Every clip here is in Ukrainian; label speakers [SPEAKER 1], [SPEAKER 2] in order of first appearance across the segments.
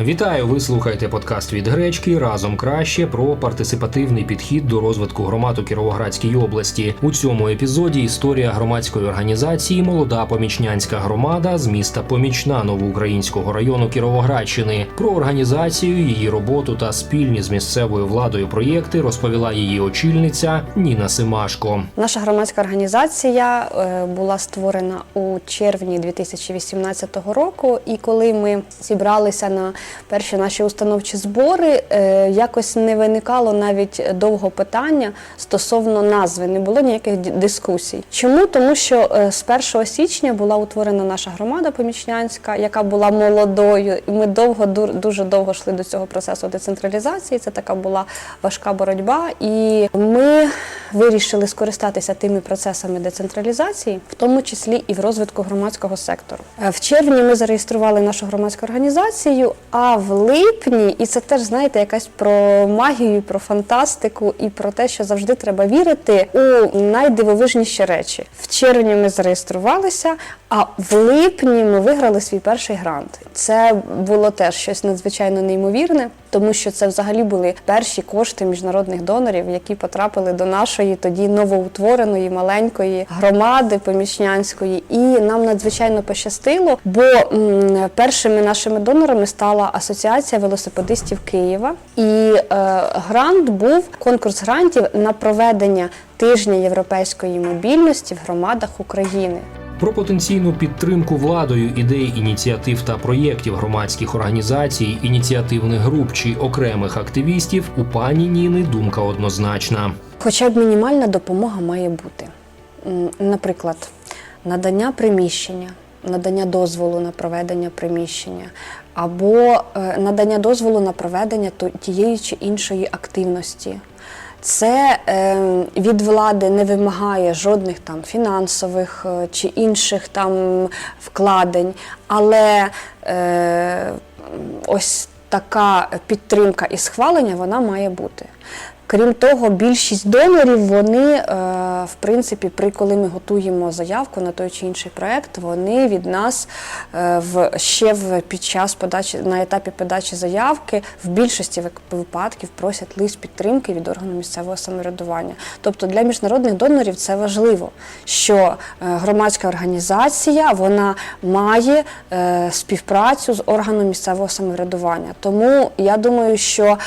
[SPEAKER 1] Вітаю! Ви слухаєте подкаст від гречки разом краще про партисипативний підхід до розвитку громад у Кіровоградській області. У цьому епізоді історія громадської організації Молода помічнянська громада з міста Помічна Новоукраїнського району Кіровоградщини. Про організацію, її роботу та спільні з місцевою владою проєкти розповіла її очільниця Ніна Симашко.
[SPEAKER 2] Наша громадська організація е, була створена у червні 2018 року, і коли ми зібралися на перші наші установчі збори, е, якось не виникало навіть довго питання стосовно назви, не було ніяких дискусій. Чому? Тому що е, з 1 січня була утворена наша громада помічнянська, яка була молодою, і ми довго ду- дуже довго йшли до цього процесу децентралізації. Це така була важка боротьба, і ми вирішили скористатися тими процесами децентралізації, в тому числі і в розвитку громадського сектору. Е, В червні ми зареєстрували нашу громадську організацію. А в липні, і це теж знаєте, якась про магію, про фантастику і про те, що завжди треба вірити у найдивовижніші речі. В червні ми зареєструвалися, а в липні ми виграли свій перший грант. Це було теж щось надзвичайно неймовірне, тому що це взагалі були перші кошти міжнародних донорів, які потрапили до нашої тоді новоутвореної маленької громади помічнянської. І нам надзвичайно пощастило, бо м, першими нашими донорами стала асоціація велосипедистів Києва. І е, грант був конкурс грантів на проведення тижня європейської мобільності в громадах України.
[SPEAKER 1] Про потенційну підтримку владою ідей, ініціатив та проєктів громадських організацій, ініціативних груп чи окремих активістів у пані Ніни думка однозначна.
[SPEAKER 2] Хоча б мінімальна допомога має бути. Наприклад, надання приміщення, надання дозволу на проведення приміщення, або е, надання дозволу на проведення тієї чи іншої активності. Це е, від влади не вимагає жодних там фінансових е, чи інших там вкладень, але е, ось така підтримка і схвалення вона має бути. Крім того, більшість донорів, вони, е, в принципі, при коли ми готуємо заявку на той чи інший проект, вони від нас е, в ще в під час подачі на етапі подачі заявки в більшості випадків просять лист підтримки від органу місцевого самоврядування. Тобто для міжнародних донорів це важливо, що е, громадська організація вона має е, співпрацю з органом місцевого самоврядування. Тому я думаю, що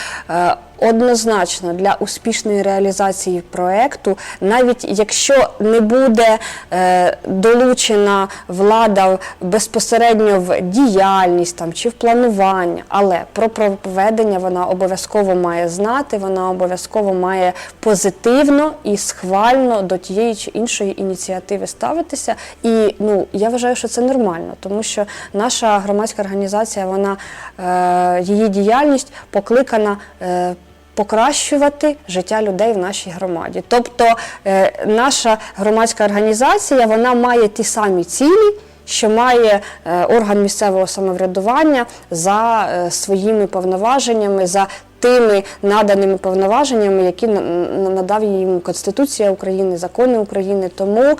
[SPEAKER 2] Однозначно для успішної реалізації проекту, навіть якщо не буде е, долучена влада безпосередньо в діяльність там чи в планування, але про проведення вона обов'язково має знати, вона обов'язково має позитивно і схвально до тієї чи іншої ініціативи ставитися. І ну я вважаю, що це нормально, тому що наша громадська організація, вона е, її діяльність покликана. Е, Покращувати життя людей в нашій громаді. Тобто е, наша громадська організація вона має ті самі цілі, що має е, орган місцевого самоврядування за е, своїми повноваженнями, за тими наданими повноваженнями, які на- на- надав їм Конституція України, закони України. Тому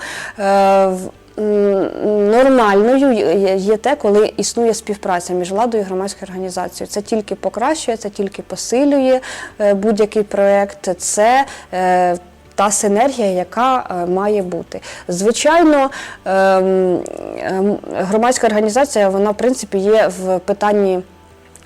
[SPEAKER 2] нормальною є- те, коли існує співпраця між владою і громадською організацією. Це тільки покращує, це тільки посилює е, будь-який проєкт. Це е, та синергія, яка е, має бути. Звичайно, ем, ем, громадська організація, вона в принципі є в питанні.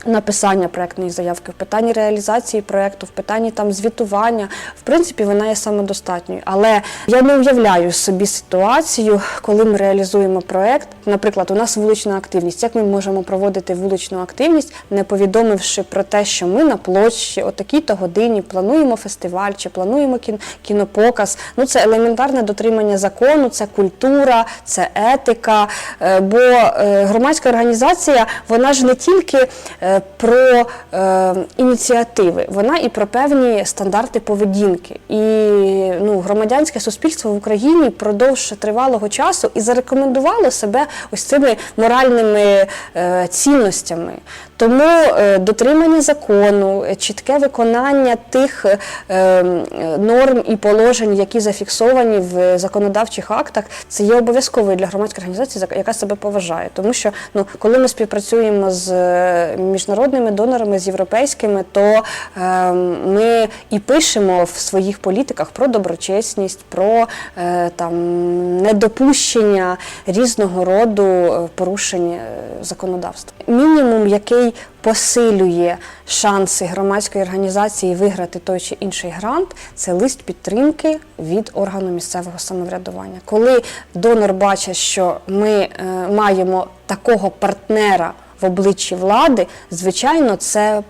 [SPEAKER 2] Написання проектної заявки, в питанні реалізації проекту, в питанні там звітування, в принципі, вона є самодостатньою. Але я не уявляю собі ситуацію, коли ми реалізуємо проект. Наприклад, у нас вулична активність. Як ми можемо проводити вуличну активність, не повідомивши про те, що ми на площі о такій-то годині плануємо фестиваль чи плануємо кін- кінопоказ. Ну це елементарне дотримання закону, це культура, це етика. Е, Бо е, громадська організація, вона ж не тільки е, про е, ініціативи, вона і про певні стандарти поведінки. І ну, громадянське суспільство в Україні впродовж тривалого часу і зарекомендувало себе ось цими моральними е, цінностями. Тому е, дотримання закону, е, чітке виконання тих е, е, норм і положень, які зафіксовані в законодавчих актах, це є обов'язковою для громадської організації, яка себе поважає. Тому що ну, коли ми співпрацюємо з е, міжнародними донорами, з європейськими, то е, ми і пишемо в своїх політиках про доброчесність, про е, там недопущення різного роду е, порушень е, законодавства. Мінімум, який посилює шанси громадської організації виграти той чи інший грант, це лист підтримки від органу місцевого самоврядування. Коли донор бачить, що ми маємо такого партнера в обличчі влади, звичайно, це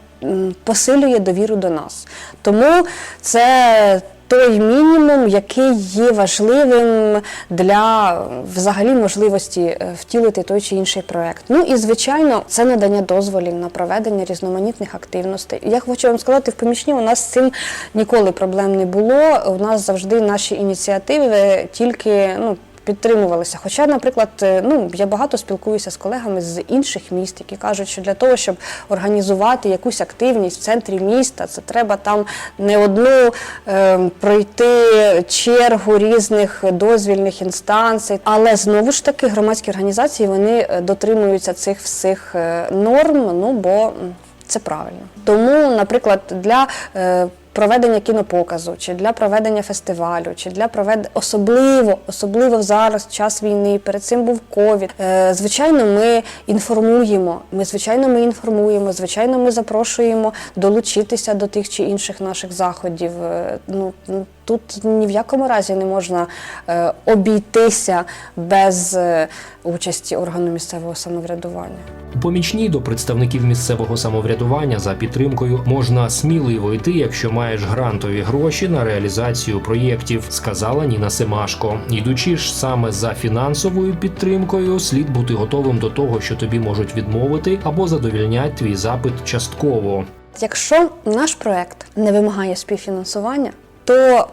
[SPEAKER 2] посилює довіру до нас. Тому це той мінімум, який є важливим для взагалі можливості е, втілити той чи інший проект. Ну і звичайно, це надання дозволів на проведення різноманітних активностей. Я хочу вам сказати, в помічні у нас з цим ніколи проблем не було. У нас завжди наші ініціативи тільки ну. Підтримувалися. Хоча, наприклад, е, ну я багато спілкуюся з колегами з інших міст, які кажуть, що для того, щоб організувати якусь активність в центрі міста, це треба там не одну е, пройти чергу різних дозвільних інстанцій. Але знову ж таки громадські організації вони е, дотримуються цих всіх е, норм. Ну бо це правильно. Тому, наприклад, для проведення кінопоказу, чи для проведення фестивалю, чи для проведення особливо, особливо зараз, час війни, перед цим був ковід. Е, звичайно, ми інформуємо. Ми звичайно, ми інформуємо. Звичайно, ми запрошуємо долучитися до тих чи інших наших заходів. Е, ну ну, тут ні в якому разі не можна е, обійтися без е, участі органу місцевого самоврядування.
[SPEAKER 1] У помічній до представників місцевого самоврядування за підтримкою можна сміливо йти, якщо маєш грантові гроші на реалізацію проєктів, сказала Ніна Семашко. Йдучи ж саме за фінансовою підтримкою, слід бути готовим до того, що тобі можуть відмовити або задовільнять твій запит частково.
[SPEAKER 2] Якщо наш проект не вимагає співфінансування, то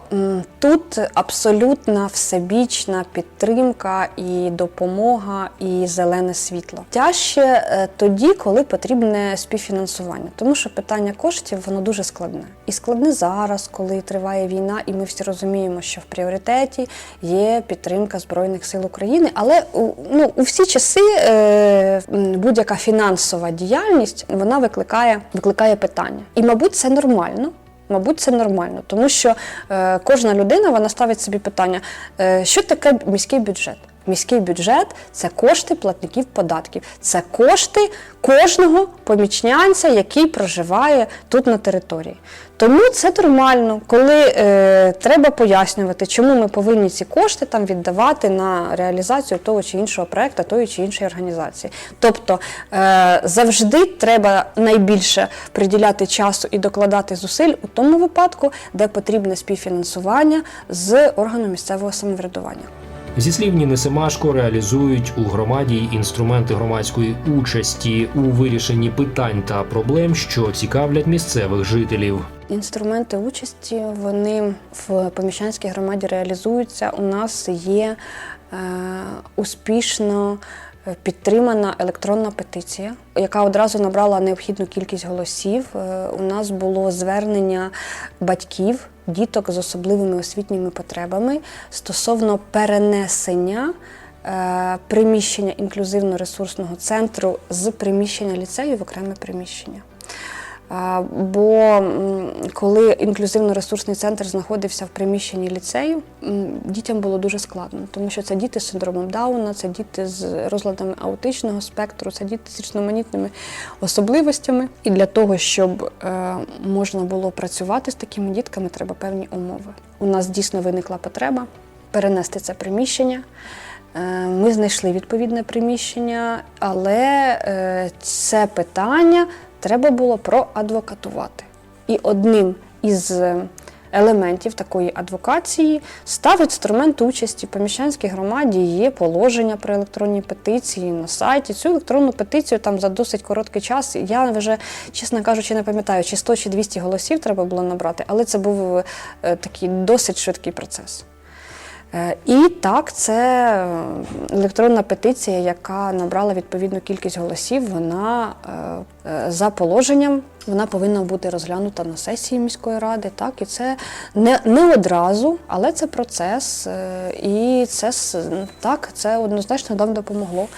[SPEAKER 2] тут абсолютна всебічна підтримка і допомога, і зелене світло. Тяжче е, тоді, коли потрібне співфінансування, тому що питання коштів воно дуже складне. І складне зараз, коли триває війна, і ми всі розуміємо, що в пріоритеті є підтримка Збройних сил України. Але ну, у всі часи е, будь-яка фінансова діяльність вона викликає, викликає питання. І, мабуть, це нормально. Мабуть, це нормально, тому що е, кожна людина вона ставить собі питання, е, що таке міський бюджет. Міський бюджет це кошти платників податків, це кошти кожного помічнянця, який проживає тут на території. Тому це нормально, коли е, треба пояснювати, чому ми повинні ці кошти там віддавати на реалізацію того чи іншого проекту, тої чи іншої організації. Тобто е, завжди треба найбільше приділяти часу і докладати зусиль у тому випадку, де потрібне співфінансування з органу місцевого самоврядування.
[SPEAKER 1] Зі слів Ніни Семашко реалізують у громаді інструменти громадської участі у вирішенні питань та проблем, що цікавлять місцевих жителів.
[SPEAKER 2] Інструменти участі вони в поміщанській громаді реалізуються. У нас є е, успішно підтримана електронна петиція, яка одразу набрала необхідну кількість голосів. Е, у нас було звернення батьків, діток з особливими освітніми потребами стосовно перенесення. е, Приміщення інклюзивно-ресурсного центру з приміщення ліцею в окреме приміщення. Бо коли інклюзивно-ресурсний центр знаходився в приміщенні ліцею, дітям було дуже складно, тому що це діти з синдромом Дауна, це діти з розладами аутичного спектру, це діти з різноманітними особливостями. І для того, щоб е, можна було працювати з такими дітками, треба певні умови. У нас дійсно виникла потреба перенести це приміщення. Е, Ми знайшли відповідне приміщення, але е, це питання треба було проадвокатувати. І одним із е, елементів такої адвокації став інструмент участі. В поміщанській громаді є положення про електронні петиції на сайті. Цю електронну петицію там за досить короткий час. Я вже, чесно кажучи, не пам'ятаю, чи 100 чи 200 голосів треба було набрати, але це був такий досить швидкий процес. Е, І так, це е, електронна петиція, яка набрала відповідну кількість голосів. Вона е, за положенням Вона повинна бути розглянута на сесії міської ради, так і це не, не одразу, але це процес, і це так, це однозначно нам допомогло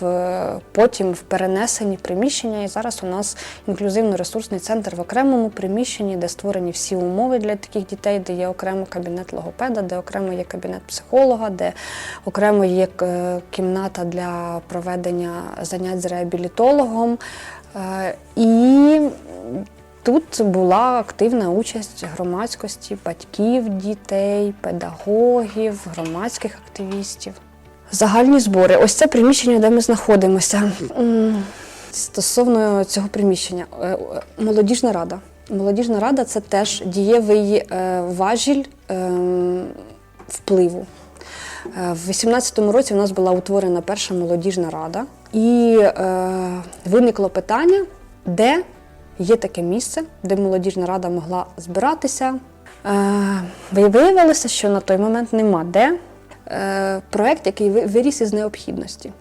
[SPEAKER 2] в потім в перенесенні приміщення. І зараз у нас інклюзивно-ресурсний центр в окремому приміщенні, де створені всі умови для таких дітей, де є окремо кабінет логопеда, де окремо є кабінет психолога, де окремо є е, кімната для проведення занять з реабілітологом. Е, І тут була активна участь громадськості, батьків дітей, педагогів, громадських активістів. Загальні збори. Ось це приміщення, де ми знаходимося. Стосовно цього приміщення, Е, молодіжна рада. Молодіжна рада це теж дієвий е, важіль ем, впливу. Е, В 2018 році у нас була утворена перша молодіжна рада, і виникло питання, де є таке місце, де молодіжна рада могла збиратися. Виявилося, що на той момент нема де. Е, проект, який виріс із необхідності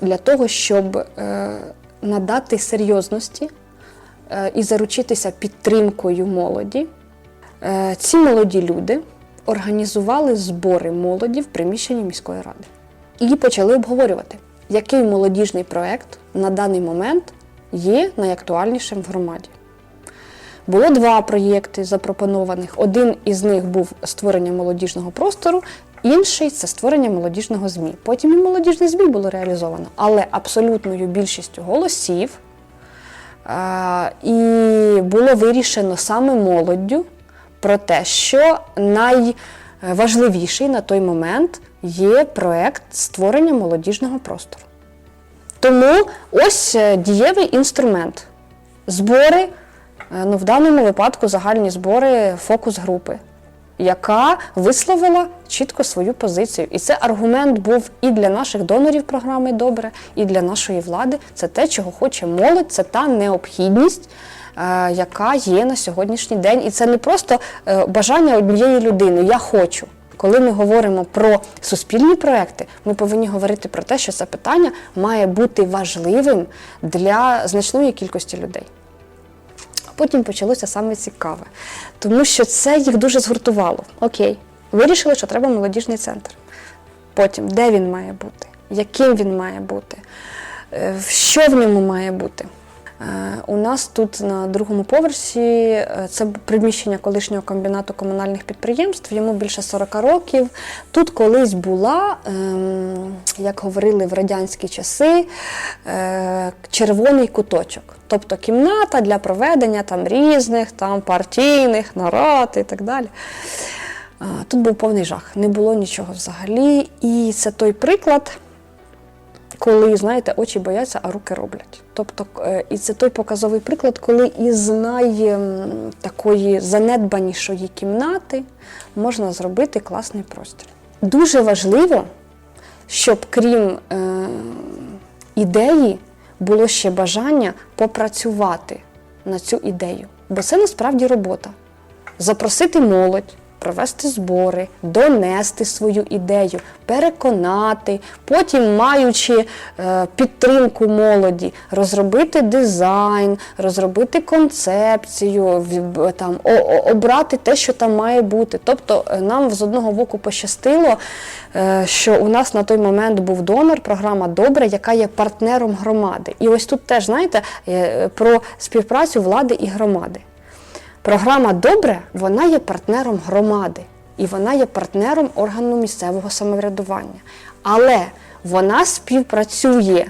[SPEAKER 2] для того, щоб е, надати серйозності е, і заручитися підтримкою молоді. Ці молоді люди організували збори молоді в приміщенні міської ради і почали обговорювати, який молодіжний проект на даний момент є найактуальнішим в громаді. Було два проєкти запропонованих. Один із них був створення молодіжного простору, інший це створення молодіжного ЗМІ. Потім і молодіжний ЗМІ було реалізовано, але абсолютною більшістю голосів а, і було вирішено саме молоддю про те, що найважливіший на той момент є проект створення молодіжного простору. Тому ось е, дієвий інструмент. Збори, е, ну в даному випадку загальні збори фокус групи, яка висловила чітко свою позицію. І це аргумент був і для наших донорів програми Добре, і для нашої влади. Це те, чого хоче молодь, це та необхідність. е, Яка є на сьогоднішній день, і це не просто е, бажання однієї людини. Я хочу. Коли ми говоримо про суспільні проекти, ми повинні говорити про те, що це питання має бути важливим для значної кількості людей. Потім почалося саме цікаве, тому що це їх дуже згуртувало. Окей, вирішили, що треба молодіжний центр. Потім, де він має бути, яким він має бути, е, що в ньому має бути. Е, У нас тут на другому поверсі е, це приміщення колишнього комбінату комунальних підприємств, йому більше 40 років. Тут колись була, ем, як говорили в радянські часи, е, червоний куточок. Тобто кімната для проведення там різних там партійних нарад і так далі. Тут був повний жах, не було нічого взагалі. І це той приклад, коли, знаєте, очі бояться, а руки роблять. Тобто, е, і це той показовий приклад, коли із най ем, такої занедбанішої кімнати можна зробити класний простір. Дуже важливо, щоб крім е, ідеї було ще бажання попрацювати на цю ідею. Бо це насправді робота. Запросити молодь, провести збори, донести свою ідею, переконати, потім, маючи е, підтримку молоді, розробити дизайн, розробити концепцію, в- там, о- о- обрати те, що там має бути. Тобто е, нам з одного боку пощастило, е, що у нас на той момент був донор, програма Добре, яка є партнером громади. І ось тут теж знаєте е, про співпрацю влади і громади. Програма Добре вона є партнером громади і вона є партнером органу місцевого самоврядування. Але вона співпрацює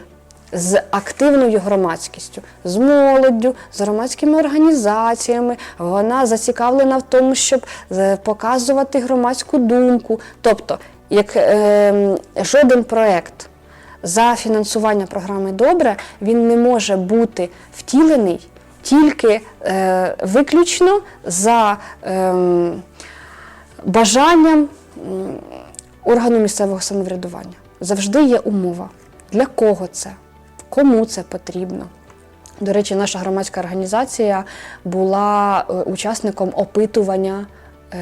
[SPEAKER 2] з активною громадськістю, з молоддю, з громадськими організаціями. Вона зацікавлена в тому, щоб е, показувати громадську думку. Тобто, як е, жоден проект за фінансування програми Добре він не може бути втілений тільки е, виключно за е, бажанням органу місцевого самоврядування. Завжди є умова. Для кого це? Кому це потрібно? До речі, наша громадська організація була е, учасником опитування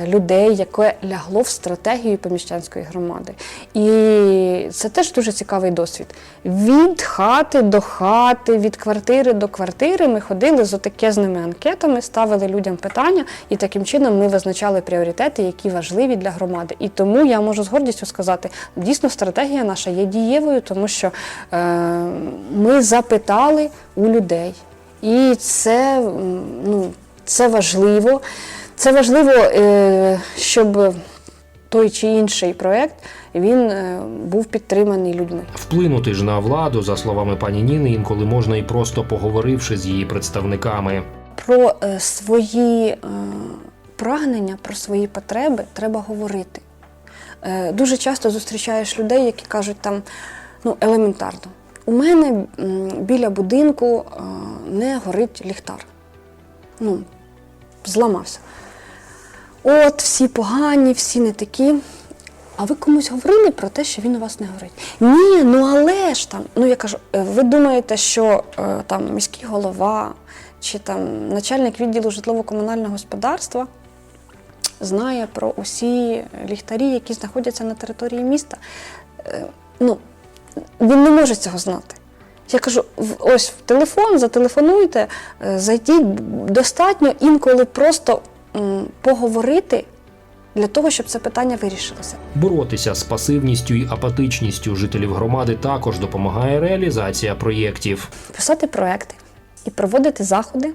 [SPEAKER 2] людей, яке лягло в стратегію поміщанської громади. І це теж дуже цікавий досвід. Від хати до хати, від квартири до квартири ми ходили з отакезними анкетами, ставили людям питання, і таким чином ми визначали пріоритети, які важливі для громади. І тому я можу з гордістю сказати, дійсно стратегія наша є дієвою, тому що е, ми запитали у людей. І це, ну, це важливо. Це важливо, е, щоб той чи інший проєкт він е, був підтриманий людьми.
[SPEAKER 1] Вплинути ж на владу, за словами пані Ніни, інколи можна і просто поговоривши з її представниками.
[SPEAKER 2] Про е, свої прагнення, про свої потреби треба говорити. Дуже часто зустрічаєш людей, які кажуть там ну, елементарно. У мене біля будинку не горить ліхтар. Ну, зламався. От, всі погані, всі не такі. А ви комусь говорили про те, що він у вас не горить? Ні, ну але ж там. Ну я кажу, е, ви думаєте, що е, там міський голова чи там начальник відділу житлово-комунального господарства знає про усі ліхтарі, які знаходяться на території міста? Е, ну, він не може цього знати. Я кажу, ось в телефон, зателефонуйте, зайдіть. Достатньо інколи просто поговорити для того, щоб це питання вирішилося.
[SPEAKER 1] Боротися з пасивністю і апатичністю жителів громади також допомагає реалізація проєктів.
[SPEAKER 2] Писати проекти і проводити заходи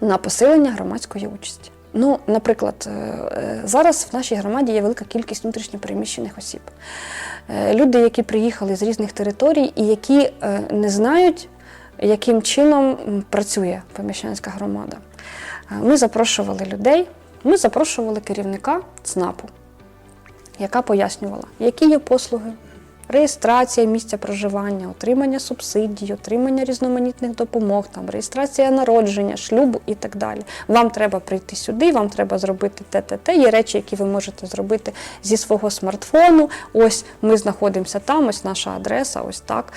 [SPEAKER 2] на посилення громадської участі. Ну, наприклад, е, е, зараз в нашій громаді є велика кількість внутрішньопереміщених осіб. Е, Люди, які приїхали з різних територій і які не знають, яким чином працює поміщанська громада. Ми запрошували людей, ми запрошували керівника ЦНАПу, яка пояснювала, які є послуги, реєстрація місця проживання, отримання субсидій, отримання різноманітних допомог, там, реєстрація народження, шлюбу і так далі. Вам треба прийти сюди, вам треба зробити те, те, те. Є речі, які ви можете зробити зі свого смартфону. Ось ми знаходимося там, ось наша адреса, ось так.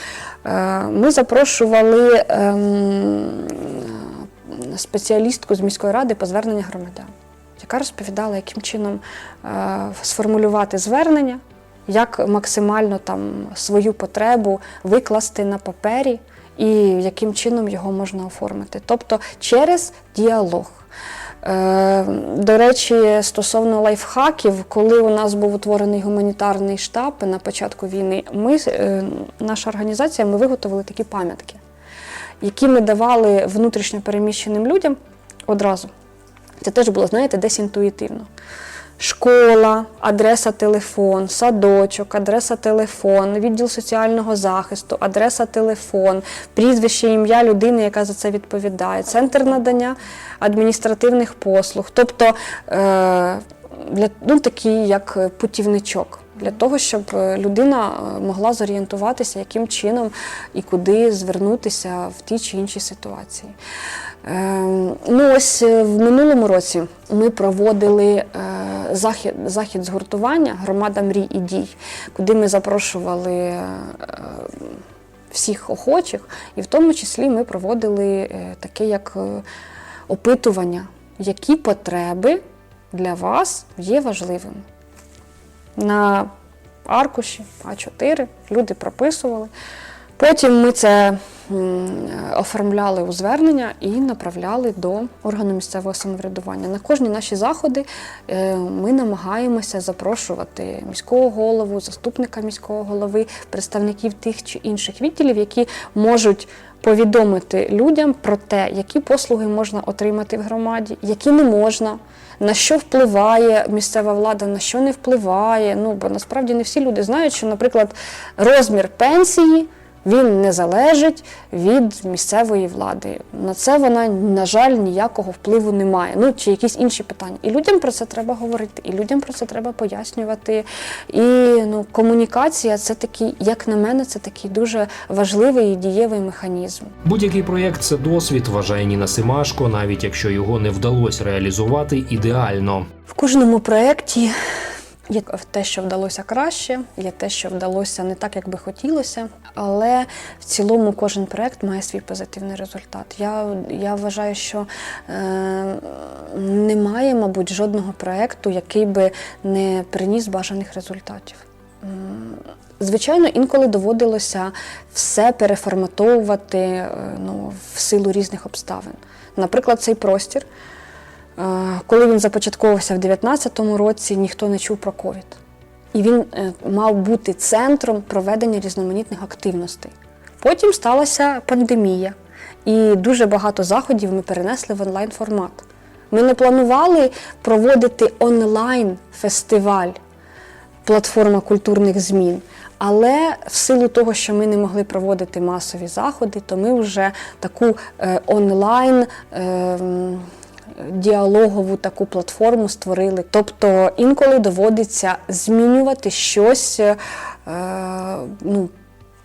[SPEAKER 2] Е, Ми запрошували ем, спеціалістку з міської ради по звернення громадян яка розповідала, яким чином е, сформулювати звернення, як максимально там свою потребу викласти на папері і яким чином його можна оформити. Тобто через діалог. Е, До речі, стосовно лайфхаків, коли у нас був утворений гуманітарний штаб на початку війни, ми, е, наша організація, ми виготовили такі пам'ятки, які ми давали внутрішньо переміщеним людям одразу. Це теж було, знаєте, десь інтуїтивно. Школа, адреса телефон, садочок, адреса телефон, відділ соціального захисту, адреса телефон, прізвище, ім'я людини, яка за це відповідає, центр надання адміністративних послуг. Тобто е, для, ну, такий як путівничок. Для того, щоб е, людина е, могла зорієнтуватися, яким чином і куди звернутися в тій чи іншій ситуації. Ем, Ну, ось е, в минулому році ми проводили захід, захід згуртування Громада мрій і дій, куди ми запрошували всіх охочих, і в тому числі ми проводили таке як опитування, які потреби для вас є важливими. На аркуші А4 люди прописували. Потім ми це оформляли у звернення і направляли до органу місцевого самоврядування. На кожні наші заходи е, ми намагаємося запрошувати міського голову, заступника міського голови, представників тих чи інших відділів, які можуть повідомити людям про те, які послуги можна отримати в громаді, які не можна. На що впливає місцева влада, на що не впливає. Ну бо насправді не всі люди знають, що, наприклад, розмір пенсії він не залежить від місцевої влади. На це вона, на жаль, ніякого впливу не має. Ну чи якісь інші питання. І людям про це треба говорити, і людям про це треба пояснювати. І ну, комунікація це такий, як на мене, це такий дуже важливий і дієвий механізм.
[SPEAKER 1] Будь-який проєкт це досвід, вважає Ніна Симашко, навіть якщо його не вдалося реалізувати ідеально.
[SPEAKER 2] В кожному проєкті Є те, що вдалося краще, є те, що вдалося не так, як би хотілося. Але в цілому кожен проект має свій позитивний результат. Я, я вважаю, що е, немає, мабуть, жодного проекту, який би не приніс бажаних результатів. Звичайно, інколи доводилося все переформатовувати е, ну, в силу різних обставин. Наприклад, цей простір. Е, Коли він започатковувався в 2019 році, ніхто не чув про ковід. І він е, мав бути центром проведення різноманітних активностей. Потім сталася пандемія, і дуже багато заходів ми перенесли в онлайн формат. Ми не планували проводити онлайн-фестиваль платформа культурних змін. Але в силу того, що ми не могли проводити масові заходи, то ми вже таку е, онлайн. Діалогову таку платформу створили. Тобто інколи доводиться змінювати щось е, ну,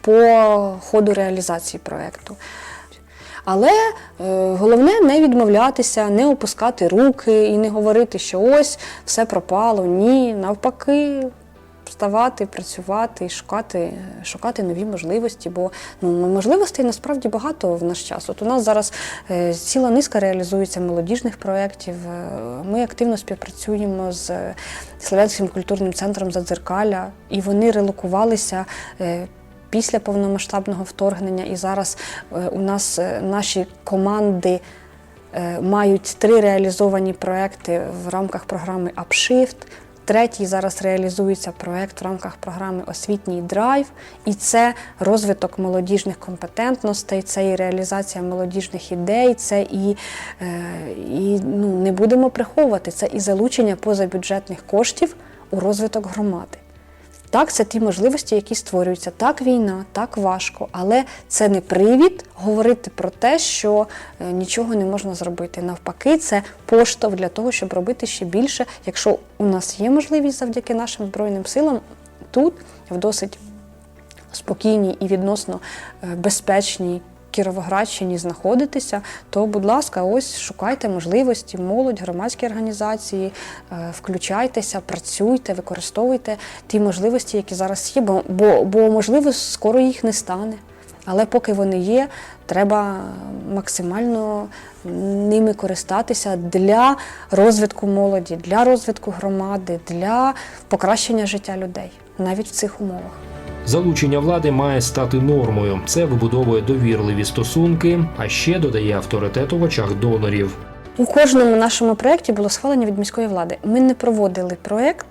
[SPEAKER 2] по ходу реалізації проєкту. Але е, головне не відмовлятися, не опускати руки і не говорити, що ось все пропало. Ні, навпаки, вставати, працювати шукати, шукати нові можливості. Бо ну, можливостей насправді багато в наш час. От у нас зараз е, ціла низка реалізується молодіжних проєктів. Е, Ми активно співпрацюємо з Слов'янським культурним центром Задзеркаля, і вони релокувалися. е, Після повномасштабного вторгнення, і зараз е, у нас е, наші команди е, мають три реалізовані проекти в рамках програми Upshift. Третій зараз реалізується проект в рамках програми Освітній драйв, і це розвиток молодіжних компетентностей, це і реалізація молодіжних ідей, це і, е, і ну, не будемо приховувати, це і залучення позабюджетних коштів у розвиток громади. Так, це ті можливості, які створюються. Так, війна, так важко, але це не привід говорити про те, що е, нічого не можна зробити. Навпаки, це поштовх для того, щоб робити ще більше, якщо у нас є можливість завдяки нашим збройним силам тут в досить спокійній і відносно е, безпечній Кіровоградщині знаходитися, то, будь ласка, ось шукайте можливості, молодь, громадські організації, е, включайтеся, працюйте, використовуйте ті можливості, які зараз є, бо, бо, бо можливо, скоро їх не стане. Але поки вони є, треба максимально ними користатися для розвитку молоді, для розвитку громади, для покращення життя людей навіть в цих умовах.
[SPEAKER 1] Залучення влади має стати нормою. Це вибудовує довірливі стосунки, а ще додає авторитету в очах донорів.
[SPEAKER 2] У кожному нашому проєкті було схвалення від міської влади. Ми не проводили проєкт,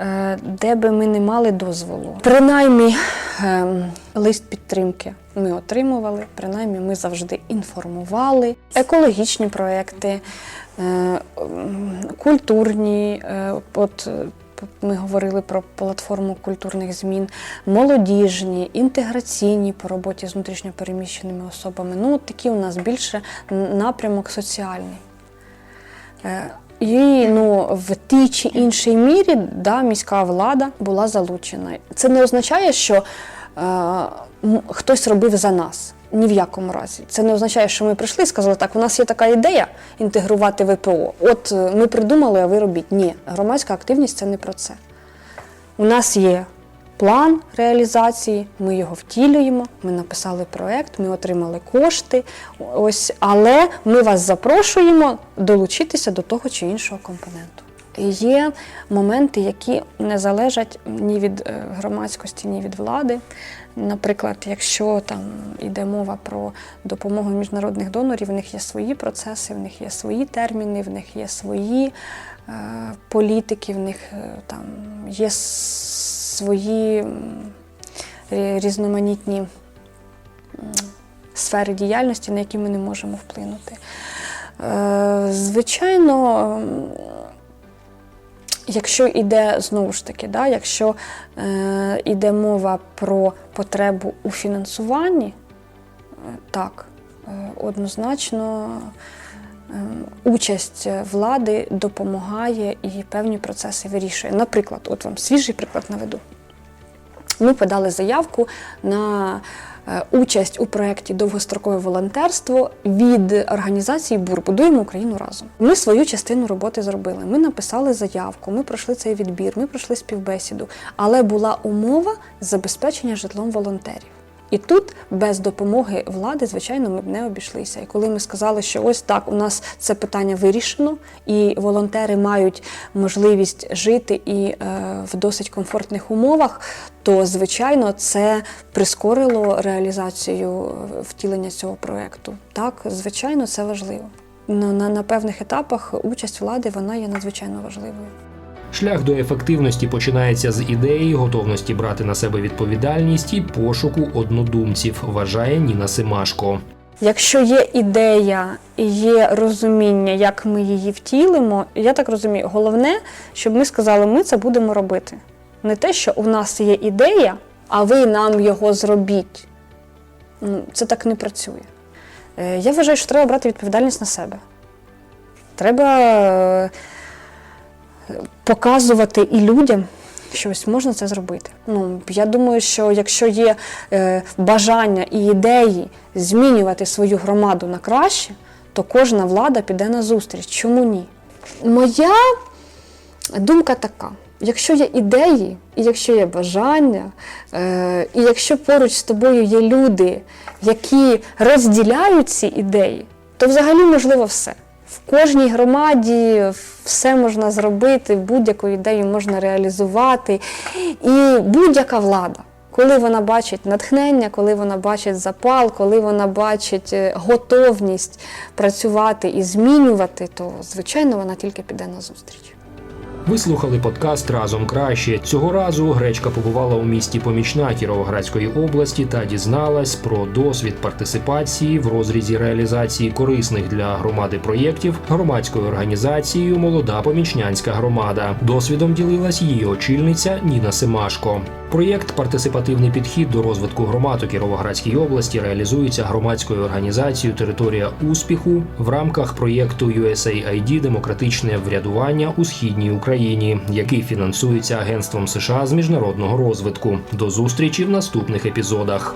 [SPEAKER 2] е, де би ми не мали дозволу. Принаймні, ем, лист підтримки ми отримували, принаймні ми завжди інформували. Екологічні проєкти, е, культурні, е, от ми говорили про платформу культурних змін, молодіжні, інтеграційні по роботі з внутрішньопереміщеними особами. Ну, такі у нас більше напрямок соціальний. Е, І ну, в тій чи іншій мірі да, міська влада була залучена. Це не означає, що е, хтось робив за нас. Ні в якому разі. Це не означає, що ми прийшли і сказали, так, у нас є така ідея інтегрувати ВПО. От е, ми придумали, а ви робіть. Ні, громадська активність це не про це. У нас є план реалізації, ми його втілюємо, ми написали проект, ми отримали кошти. Ось, але ми вас запрошуємо долучитися до того чи іншого компоненту. Є моменти, які не залежать ні від е, громадськості, ні від влади. Наприклад, якщо там йде мова про допомогу міжнародних донорів, в них є свої процеси, в них є свої терміни, в них є свої е, політики, в них е, там є свої різноманітні сфери діяльності, на які ми не можемо вплинути. Е, Звичайно, якщо йде знову ж таки, да, якщо е, йде мова про потребу у фінансуванні, е, так, е, однозначно е, участь влади допомагає і певні процеси вирішує. Наприклад, от вам свіжий приклад наведу. Ми подали заявку на участь у проєкті Довгострокове волонтерство від організації БУР Будуємо Україну разом. Ми свою частину роботи зробили. Ми написали заявку, ми пройшли цей відбір, ми пройшли співбесіду, але була умова забезпечення житлом волонтерів. І тут без допомоги влади, звичайно, ми б не обійшлися. І коли ми сказали, що ось так, у нас це питання вирішено, і волонтери мають можливість жити і е, в досить комфортних умовах, то звичайно це прискорило реалізацію е, втілення цього проекту. Так, звичайно, це важливо. На, на, на певних етапах участь влади вона є надзвичайно важливою.
[SPEAKER 1] Шлях до ефективності починається з ідеї, готовності брати на себе відповідальність і пошуку однодумців, вважає Ніна Семашко.
[SPEAKER 2] Якщо є ідея і є розуміння, як ми її втілимо, я так розумію, головне, щоб ми сказали, ми це будемо робити. Не те, що у нас є ідея, а ви нам його зробіть. Ну, Це так не працює. Е, Я вважаю, що треба брати відповідальність на себе. Треба е, показувати і людям, що ось можна це зробити. Ну, я думаю, що якщо є е, бажання і ідеї змінювати свою громаду на краще, то кожна влада піде на зустріч. Чому ні? Моя думка така: якщо є ідеї, і якщо є бажання, е, і якщо поруч з тобою є люди, які розділяють ці ідеї, то взагалі можливо все. Кожній громаді все можна зробити, будь-яку ідею можна реалізувати. І будь-яка влада, коли вона бачить натхнення, коли вона бачить запал, коли вона бачить е, готовність працювати і змінювати, то звичайно вона тільки піде на зустріч.
[SPEAKER 1] Ви слухали подкаст разом краще. Цього разу гречка побувала у місті помічна Кіровоградської області та дізналась про досвід партисипації в розрізі реалізації корисних для громади проєктів громадською організацією Молода помічнянська громада. Досвідом ділилась її очільниця Ніна Семашко. Проєкт Партисипативний підхід до розвитку громад у Кіровоградській області реалізується громадською організацією Територія успіху в рамках проєкту USAID Демократичне врядування у східній Україні, який фінансується Агентством США з міжнародного розвитку. До зустрічі в наступних епізодах.